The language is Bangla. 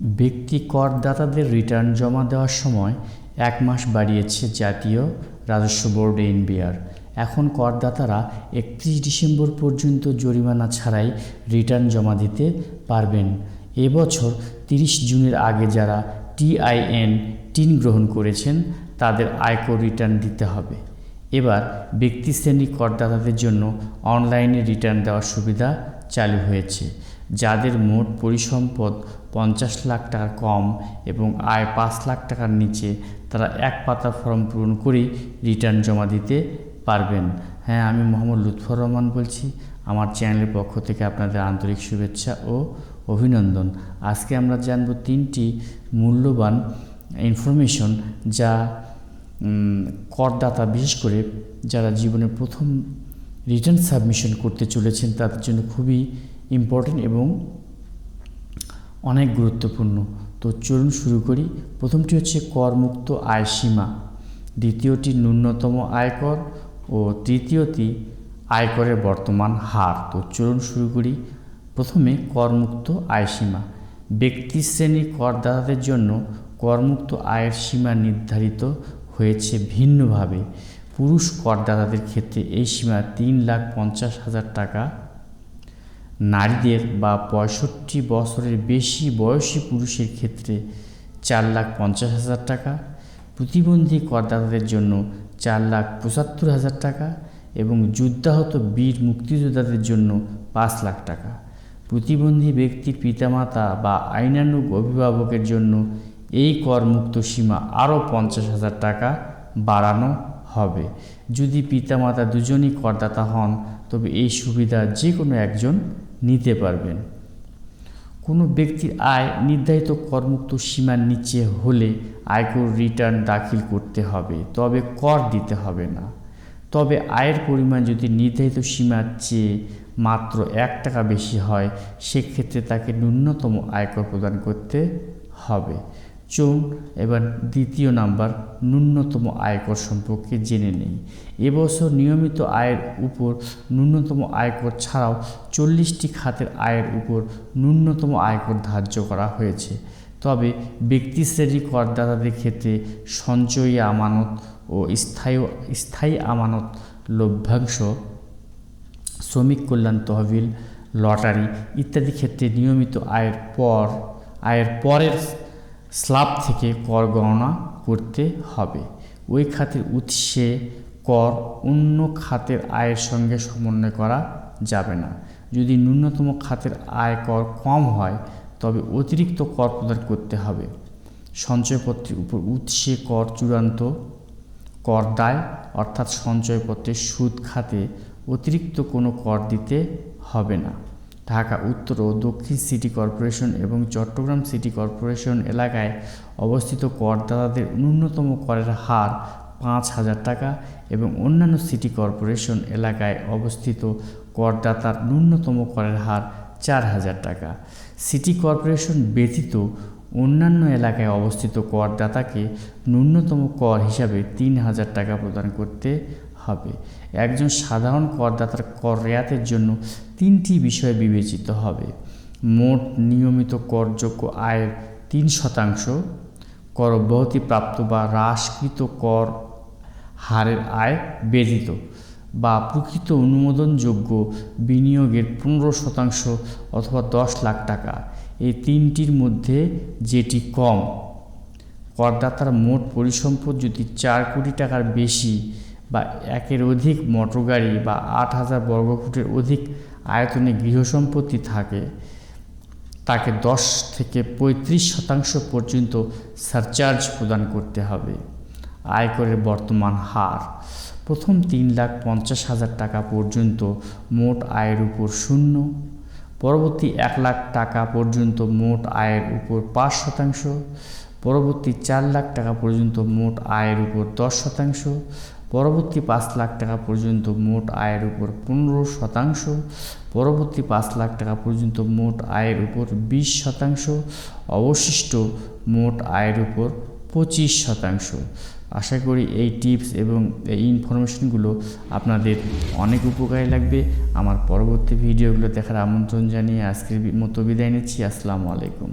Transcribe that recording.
ব্যক্তি করদাতাদের রিটার্ন জমা দেওয়ার সময় এক মাস বাড়িয়েছে জাতীয় রাজস্ব বোর্ড এনবিআর। এখন করদাতারা একত্রিশ ডিসেম্বর পর্যন্ত জরিমানা ছাড়াই রিটার্ন জমা দিতে পারবেন। এবছর তিরিশ জুনের আগে যারা টিআইএন টিন গ্রহণ করেছেন, তাদের আয়কর রিটার্ন দিতে হবে। এবার ব্যক্তি শ্রেণি করদাতাদের জন্য অনলাইনে রিটার্ন দেওয়ার সুবিধা চালু হয়েছে। যাদের মোট পরিসম্পদ পঞ্চাশ লাখ টাকার কম এবং আয় পাঁচ লাখ টাকার নিচে, তারা এক পাতা ফর্ম পূরণ করেই রিটার্ন জমা দিতে পারবেন। হ্যাঁ আমি মোহাম্মদ লুৎফর রহমান বলছি। আমার চ্যানেলের পক্ষ থেকে আপনাদের আন্তরিক শুভেচ্ছা ও অভিনন্দন। আজকে আমরা জানব তিনটি মূল্যবান ইনফরমেশন যা করদাতা, বিশেষ করে যারা জীবনের প্রথম রিটার্ন সাবমিশন করতে চলেছেন, তাদের জন্য খুবই ইম্পর্টেন্ট এবং অনেক গুরুত্বপূর্ণ। তো চলুন শুরু করি। প্রথমটি হচ্ছে করমুক্ত আয় সীমা। দ্বিতীয়টি ন্যূনতম আয়কর ও তৃতীয়টি আয়করের বর্তমান হার। তো চলুন শুরু করি। প্রথমে করমুক্ত আয় সীমা। ব্যক্তি শ্রেণির করদাতাদের জন্য করমুক্ত আয়ের সীমা নির্ধারিত হয়েছে ভিন্নভাবে। পুরুষ করদাতাদের ক্ষেত্রে এই সীমা তিন লাখ পঞ্চাশ হাজার টাকা নারীদের বা পঁয়ষট্টি বছরের বেশি বয়সী পুরুষের ক্ষেত্রে চার লাখ পঞ্চাশ হাজার টাকা, প্রতিবন্ধী করদাতাদের জন্য চার লাখ পঁচাত্তর হাজার টাকা এবং যুদ্ধাহত বীর মুক্তিযোদ্ধাদের জন্য পাঁচ লাখ টাকা। প্রতিবন্ধী ব্যক্তির পিতামাতা বা আইনানুগ অভিভাবকের জন্য এই করমুক্ত সীমা আরও পঞ্চাশ হাজার টাকা বাড়ানো হবে। যদি পিতামাতা দুজনই করদাতা হন, তবে এই সুবিধা যে কোনো একজন নিতে পারবেন। কোনো ব্যক্তির আয় নির্ধারিত করমুক্ত সীমার নিচে হলে আয়কর রিটার্ন দাখিল করতে হবে, তবে কর দিতে হবে না। তবে আয়ের পরিমাণ যদি নির্ধারিত সীমার চেয়ে মাত্র এক টাকা বেশি হয়, সেক্ষেত্রে তাকে ন্যূনতম আয়কর প্রদান করতে হবে। চলুন এবার দ্বিতীয় নাম্বার, ন্যূনতম আয়কর সম্পর্কে জেনে নেই। এবছর নিয়মিত আয়ের উপর ন্যূনতম আয়কর ছাড়াও চল্লিশটি খাতের আয়ের উপর ন্যূনতম আয়কর ধার্য করা হয়েছে। তবে ব্যক্তি শ্রেণি করদাতাদের ক্ষেত্রে সঞ্চয়ী আমানত ও স্থায়ী স্থায়ী আমানত লভ্যাংশ, শ্রমিক কল্যাণ তহবিল, লটারি ইত্যাদি ক্ষেত্রে নিয়মিত আয়ের পর, আয়ের পরের স্ল্যাব থেকে কর গণনা করতে হবে। ওই খাতের উৎসে কর অন্য খাতের আয়ের সঙ্গে সমন্বয় করা যাবে না। যদি ন্যূনতম খাতের আয় কর কম হয়, তবে অতিরিক্ত কর প্রদান করতে হবে। সঞ্চয়পত্রের উপর উৎসে কর চূড়ান্ত কর দায়, অর্থাৎ সঞ্চয়পত্রের সুদ খাতে অতিরিক্ত কোনো কর দিতে হবে না। ঢাকা, উত্তর ও দক্ষিণ সিটি কর্পোরেশন এবং চট্টগ্রাম সিটি কর্পোরেশন এলাকায় অবস্থিত করদাতাদের ন্যূনতম করের হার পাঁচ হাজার টাকা এবং অন্যান্য সিটি কর্পোরেশন এলাকায় অবস্থিত করদাতার ন্যূনতম করের হার চার হাজার টাকা। সিটি কর্পোরেশন ব্যতীত অন্যান্য এলাকায় অবস্থিত করদাতাকে ন্যূনতম কর হিসাবে তিন হাজার টাকা প্রদান করতে হবে। একজন সাধারণ করদাতার কর রেয়াতের জন্য তিনটি বিষয় বিবেচিত হবে। মোট নিয়মিত করযোগ্য আয়ের তিন শতাংশ কর অব্যাহতি প্রাপ্ত বা হ্রাসকৃত কর হারের আয় ব্যতীত বা প্রকৃত অনুমোদনযোগ্য বিনিয়োগের পনেরো শতাংশ অথবা দশ লাখ টাকা। এই তিনটির মধ্যে যেটি কম, করদাতার মোট পরিসম্পদ যদি চার কোটি টাকার বেশি বা একের অধিক মোটরগাড়ি বা আট হাজার বর্গফুটের অধিক আয়তনে গৃহসম্পত্তি থাকে, তাকে দশ থেকে পঁয়ত্রিশ শতাংশ পর্যন্ত সারচার্জ প্রদান করতে হবে। আয়করের বর্তমান হার, প্রথম তিন লাখ পঞ্চাশ হাজার টাকা পর্যন্ত মোট আয়ের উপর শূন্য, পরবর্তী এক লাখ টাকা পর্যন্ত মোট আয়ের উপর পাঁচ শতাংশ, পরবর্তী চার লাখ টাকা পর্যন্ত মোট আয়ের উপর দশ শতাংশ পরবর্তী পাঁচ লাখ টাকা পর্যন্ত মোট আয়ের উপর পনেরো শতাংশ, পরবর্তী পাঁচ লাখ টাকা পর্যন্ত মোট আয়ের উপর বিশ শতাংশ, অবশিষ্ট মোট আয়ের উপর পঁচিশ শতাংশ। আশা করি এই টিপস এবং এই ইনফরমেশনগুলো আপনাদের অনেক উপকারী লাগবে। আমার পরবর্তী ভিডিওগুলো দেখার আমন্ত্রণ জানিয়ে আজকের মতো বিদায় নিচ্ছি। আসসালামু আলাইকুম।